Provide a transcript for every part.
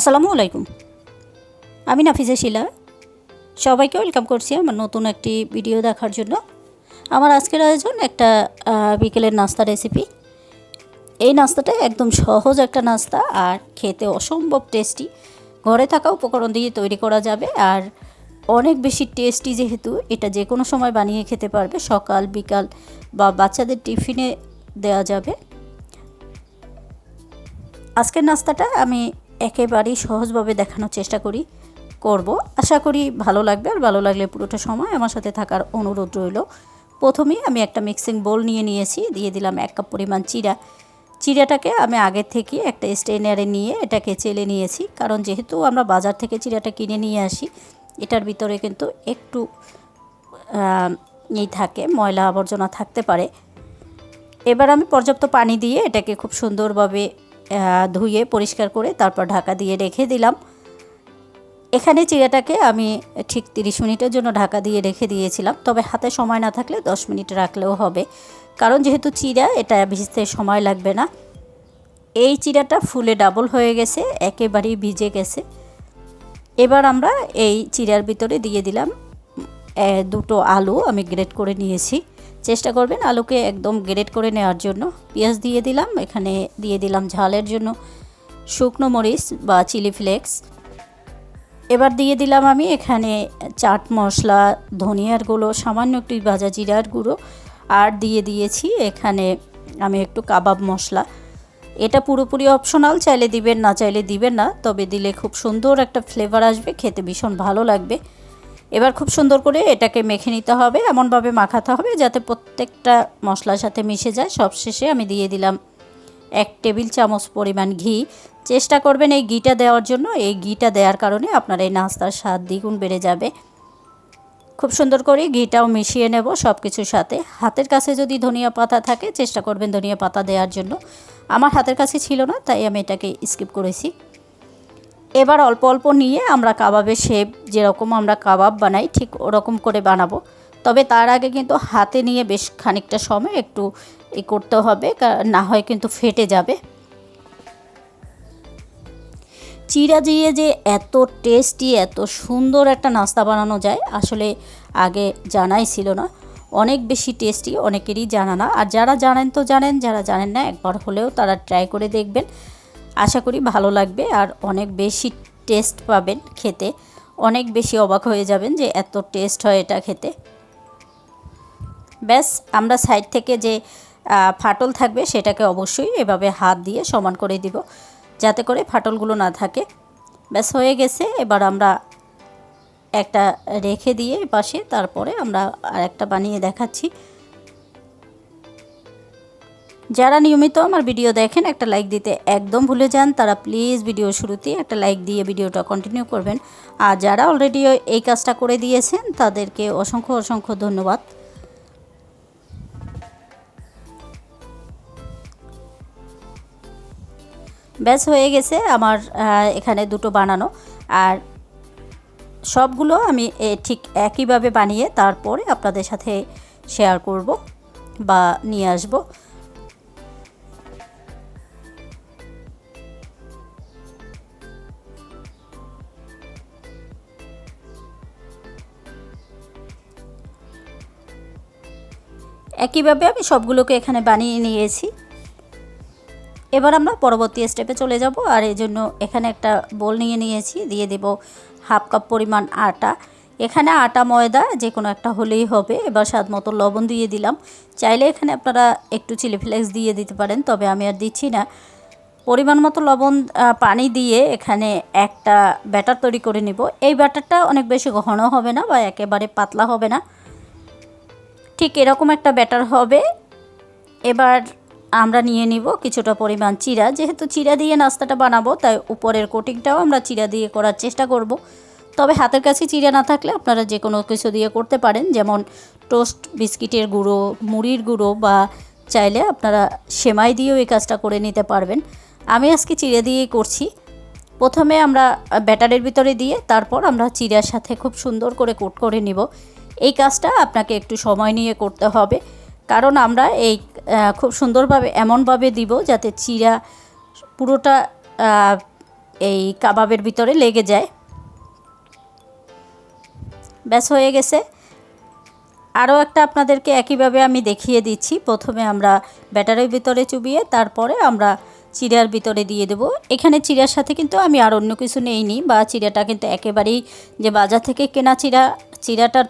আসসালামু আলাইকুম। আমি নাফিজা শিলা। সবাইকে ওয়েলকাম করছি আমার নতুন একটি ভিডিও দেখার জন্য। আমার আজকের আয়োজন একটা বিকেলের নাস্তা রেসিপি এই নাস্তাটা একদম সহজ একটা নাস্তা আর খেতে অসম্ভব টেস্টি ঘরে থাকা উপকরণ দিয়ে তৈরি করা যাবে আর অনেক বেশি টেস্টি যেহেতু এটা যে কোনো সময় বানিয়ে খেতে পারবে। সকাল, বিকাল বা বাচ্চাদের টিফিনে দেওয়া যাবে। আজকের নাস্তাটা আমি একেবারেই সহজভাবে দেখানোর চেষ্টা করি, করব। আশা করি ভালো লাগবে আর ভালো লাগলে পুরোটা সময় আমার সাথে থাকার অনুরোধ রইল। প্রথমেই আমি একটা মিক্সিং বোল নিয়ে নিয়েছি, দিয়ে দিলাম এক কাপ পরিমাণ চিরা। চিরাটাকে আমি আগের থেকে একটা স্টেনারে নিয়ে এটাকে চেলে নিয়েছি, কারণ যেহেতু আমরা বাজার থেকে চিরাটা কিনে নিয়ে আসি, এটার ভিতরে কিন্তু একটু এই থাকে, ময়লা আবর্জনা থাকতে পারে। এবার আমি পর্যাপ্ত পানি দিয়ে এটাকে খুব সুন্দরভাবে ধুয়ে পরিষ্কার করে তারপর ঢাকা দিয়ে রেখে দিলাম। এখানে চিড়াটাকে আমি ঠিক তিরিশ মিনিটের জন্য ঢাকা দিয়ে রেখে দিয়েছিলাম। তবে হাতে সময় না থাকলে দশ মিনিট রাখলেও হবে। কারণ যেহেতু চিড়া, এটা ভিজতে সময় লাগবে না। এই চিড়াটা ফুলে ডাবল হয়ে গেছে, একেবারেই ভিজে গেছে। এবার আমরা এই চিড়ার ভিতরে দিয়ে দিলাম দুটো আলু আমি গ্রেট করে নিয়েছি। চেষ্টা করবেন আলুকে একদম গ্রেট করে নেওয়ার জন্য। পেঁয়াজ দিয়ে দিলাম, এখানে দিয়ে দিলাম ঝালের জন্য। শুকনো মরিচ বা চিলি ফ্লেক্স। এবার দিয়ে দিলাম আমি এখানে চাট মশলা, ধনিয়ার গুঁড়ো, সামান্য একটু ভাজা জিরার গুঁড়ো। আর দিয়ে দিয়েছি এখানে আমি একটু কাবাব মশলা। এটা পুরোপুরি অপশনাল চাইলে দিবেন না, চাইলে দিবেন না, তবে দিলে খুব সুন্দর একটা ফ্লেভার আসবে, খেতে ভীষণ ভালো লাগবে। এবার খুব সুন্দর করে এটাকে মেখে নিতে হবে, এমনভাবে মাখাতে হবে যাতে প্রত্যেকটা মশলার সাথে মিশে যায়। সবশেষে আমি দিয়ে দিলাম এক টেবিল চামচ পরিমাণ ঘি। চেষ্টা করবেন এই ঘিটা দেওয়ার জন্য। এই ঘিটা দেওয়ার কারণে আপনার এই নাস্তার স্বাদ দ্বিগুণ বেড়ে যাবে। খুব সুন্দর করে ঘিটাও মিশিয়ে নেব সব কিছুর সাথে। হাতের কাছে যদি ধনিয়া পাতা থাকে, চেষ্টা করবেন ধনিয়া পাতা দেওয়ার জন্য। আমার হাতের কাছে ছিল না, তাই আমি এটাকে স্কিপ করেছি। এবার অল্প অল্প নিয়ে আমরা কাবাবের শেপ যেরকম আমরা কাবাব বানাই, ঠিক ওরকম করে বানাবো। তবে তার আগে কিন্তু হাতে নিয়ে বেশ খানিকটা সময় একটু এ করতে হবে না হয় কিন্তু ফেটে যাবে। চিরা দিয়ে যে এত টেস্টি এত সুন্দর একটা নাস্তা বানানো যায়, আসলে আগে জানাই ছিল না। অনেক বেশি টেস্টি অনেকেরই জানা না। আর যারা জানেন তো জানেন, যারা জানেন না, একবার হলেও তারা ট্রাই করে দেখবেন। আশা করি ভালো লাগবে আর অনেক বেশি টেস্ট পাবেন খেতে। অনেক বেশি অবাক হয়ে যাবেন যে এত টেস্ট হয় এটা খেতে। ব্যাস, আমরা সাইড থেকে যে ফাটল থাকবে সেটাকে অবশ্যই এভাবে হাত দিয়ে সমান করে দিব, যাতে করে ফাটলগুলো না থাকে। ব্যাস, হয়ে গেছে। এবার আমরা একটা রেখে দিয়ে পাশে তারপরে আমরা আর একটা বানিয়ে দেখাচ্ছি। যারা নিয়মিত আমার ভিডিও দেখেন, একটা লাইক দিতে একদম ভুলে যান। তারা প্লিজ ভিডিও শুরুতেই একটা লাইক দিয়ে ভিডিওটা কন্টিনিউ করবেন। আর যারা অলরেডি এই কাজটা করে দিয়েছেন, তাদেরকে অসংখ্য অসংখ্য ধন্যবাদ। ব্যাস, হয়ে গেছে আমার এখানে দুটো বানানো। আর সবগুলো আমি ঠিক একইভাবে বানিয়ে তারপরে আপনাদের সাথে শেয়ার করব বা নিয়ে আসব। একইভাবে আমি সবগুলোকে এখানে বানিয়ে নিয়েছি। এবার আমরা পরবর্তী স্টেপে চলে যাব আর এই জন্য এখানে একটা বোল নিয়ে নিয়েছি। দিয়ে দেব হাফ কাপ পরিমাণ আটা। এখানে আটা, ময়দা যে কোনো একটা হলেই হবে। এবার স্বাদ মতো লবণ দিয়ে দিলাম। চাইলে এখানে আপনারা একটু চিলি ফ্লেক্স দিয়ে দিতে পারেন, তবে আমি আর দিচ্ছি না। পরিমাণ মতো লবণ পানি দিয়ে এখানে একটা ব্যাটার তৈরি করে নিব। এই ব্যাটারটা অনেক বেশি ঘন হবে না বা একেবারে পাতলা হবে না। ঠিক এরকম একটা ব্যাটার হবে। এবার আমরা নিয়ে নিব কিছুটা পরিমাণ চিরা। যেহেতু চিরা দিয়ে নাস্তাটা বানাবো, তাই উপরের কোটিংটাও আমরা চিরা দিয়ে করার চেষ্টা করব। তবে হাতের কাছে চিরা না থাকলে আপনারা যে কোনো কিছু দিয়ে করতে পারেন। যেমন টোস্ট, বিস্কিটের গুঁড়ো, মুড়ির গুঁড়ো বা চাইলে আপনারা সেমাই দিয়েও এই কাজটা করে নিতে পারবেন। আমি আজকে চিড়ে দিয়েই করছি। প্রথমে আমরা ব্যাটারের ভিতরে দিয়ে তারপর আমরা চিড়ার সাথে খুব সুন্দর করে কোট করে নিব। এই কাজটা আপনাকে একটু সময় নিয়ে করতে হবে। কারণ আমরা এই খুব সুন্দরভাবে এমনভাবে দিব যাতে চিড়া পুরোটা এই কাবাবের ভিতরে লেগে যায়। ব্যাস, হয়ে গেছে। আরও একটা আপনাদেরকে একইভাবে আমি দেখিয়ে দিচ্ছি। প্রথমে আমরা ব্যাটারির ভিতরে চুবিয়ে তারপরে আমরা চিড়ার ভিতরে দিয়ে দেবো। এখানে চিড়ার সাথে কিন্তু আমি আর অন্য কিছু নেইনি বা চিড়াটা কিন্তু একেবারেই যে বাজার থেকে কেনা চিড়া চিড়াটা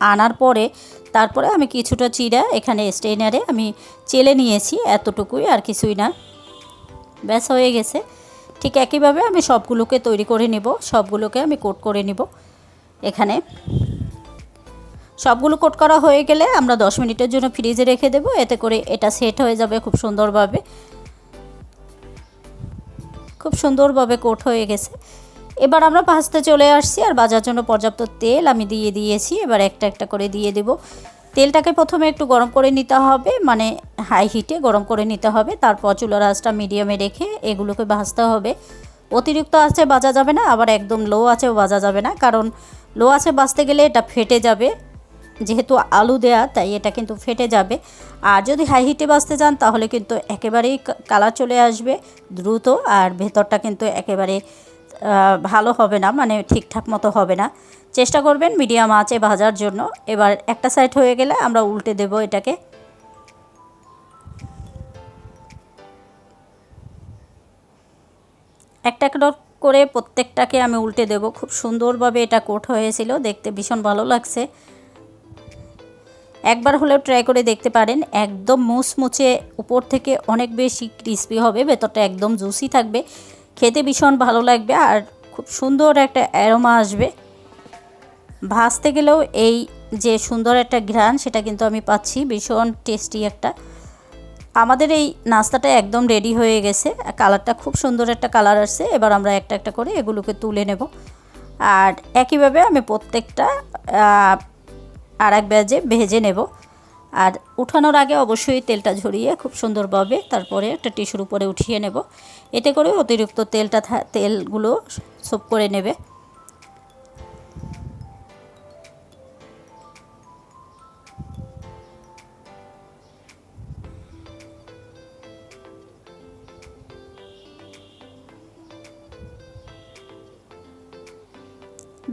আনার পরে তারপরে আমি কিছুটা চিড়া এখানে স্টেনারে আমি চেলে নিয়েছি, এতটুকুই আর কিছুই না। ব্যাস, হয়ে গেছে। ঠিক একইভাবে আমি সবগুলোকে তৈরি করে নেব, সবগুলোকে আমি কোট করে নেব এখানে। সবগুলো কোট করা হয়ে গেলে আমরা দশ মিনিটের জন্য ফ্রিজে রেখে দেবো, এতে করে এটা সেট হয়ে যাবে খুব সুন্দরভাবে। খুব সুন্দরভাবে কোট হয়ে গেছে। এবার আমরা ভাজতে চলে আসছি আর ভাজার জন্য পর্যাপ্ত তেল আমি দিয়ে দিয়েছি। এবার একটা একটা করে দিয়ে দেব। তেলটাকে প্রথমে একটু গরম করে নিতে হবে মানে হাই হিটে গরম করে নিতে হবে। তারপর চুলার আঁচটা মিডিয়ামে রেখে এগুলোকে ভাজতে হবে। অতিরিক্ত আছে বাজা যাবে না, আবার একদম লো আছেও বাজা যাবে না, কারণ লো আছে বাজতে গেলে এটা ফেটে যাবে। যেহেতু আলু দেয়া, তাই এটা কিন্তু ফেটে যাবে। আর যদি হাই হিটে বাজতে যান তাহলে কিন্তু একেবারেই কালার চলে আসবে দ্রুত, আর ভেতরটা কিন্তু একেবারে ভালো হবে না মানে ঠিকঠাক মতো হবে না। চেষ্টা করবেন মিডিয়াম আঁচে ভাজার জন্য। এবার একটা সাইড হয়ে গেলে আমরা উল্টে দেব এটাকে। একটা একটা করে প্রত্যেকটাকে আমি উল্টে দেব। খুব সুন্দরভাবে এটা কোট হয়েছিল, দেখতে ভীষণ ভালো লাগছে। একবার হলেও ট্রাই করে দেখতে পারেন, একদম মুচমুচে উপর থেকে অনেক বেশি ক্রিস্পি হবে, ভেতরটা একদম জুসি থাকবে। খেতে ভীষণ ভালো লাগবে আর খুব সুন্দর একটা অ্যারোমা আসবে। ভাজতে গেলেও এই যে সুন্দর একটা ঘ্রাণ, সেটা কিন্তু আমি পাচ্ছি, ভীষণ টেস্টি একটা। আমাদের এই নাস্তাটা একদম রেডি হয়ে গেছে কালারটা খুব সুন্দর একটা কালার আসছে, এবার আমরা একটা একটা করে এগুলোকে তুলে নেব। আর একইভাবে আমি প্রত্যেকটা আর এক ব্যাজে ভেজে নেব। আর উঠানোর আগে অবশ্যই তেলটা ঝরিয়ে খুব সুন্দরভাবে তারপরে একটা টিস্যুর উপরে উঠিয়ে নেব। এতে করে অতিরিক্ত তেলটা তেলগুলো সুপ করে নেবে।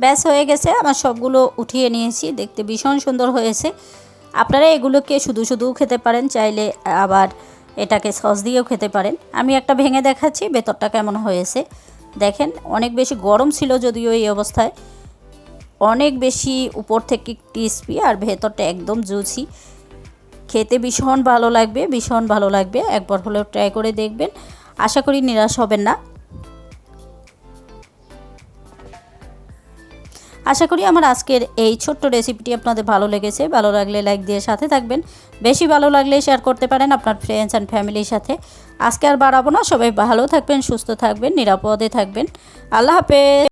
ব্যাস হয়ে গেছে, আমার সবগুলো উঠিয়ে নিয়েছি, দেখতে ভীষণ সুন্দর হয়েছে। আপনারা এগুলোকে শুধু শুধুও খেতে পারেন, চাইলে আবার এটাকে সস দিয়েও খেতে পারেন। আমি একটা ভেঙে দেখাচ্ছি, ভেতরটা কেমন হয়েছে। দেখেন, অনেক বেশি গরম ছিল যদিও এই অবস্থায়। অনেক বেশি উপর থেকে ক্রিসপি আর ভেতরটা একদম জুসি। খেতে ভীষণ ভালো লাগবে, ভীষণ ভালো লাগবে। একবার হলেও ট্রাই করে দেখবেন। আশা করি নিরাশ হবেন না। আশা করি আমার আজকের এই ছোট্ট রেসিপিটি আপনাদের ভালো লেগেছে। ভালো লাগলে লাইক দিয়ে সাথে থাকবেন। বেশি ভালো লাগলে শেয়ার করতে পারেন আপনার ফ্রেন্ডস অ্যান্ড ফ্যামিলির সাথে। আজকে আর বাড়াবো না। সবাই ভালো থাকবেন, সুস্থ থাকবেন, নিরাপদে থাকবেন। আল্লাহ হাফেজ।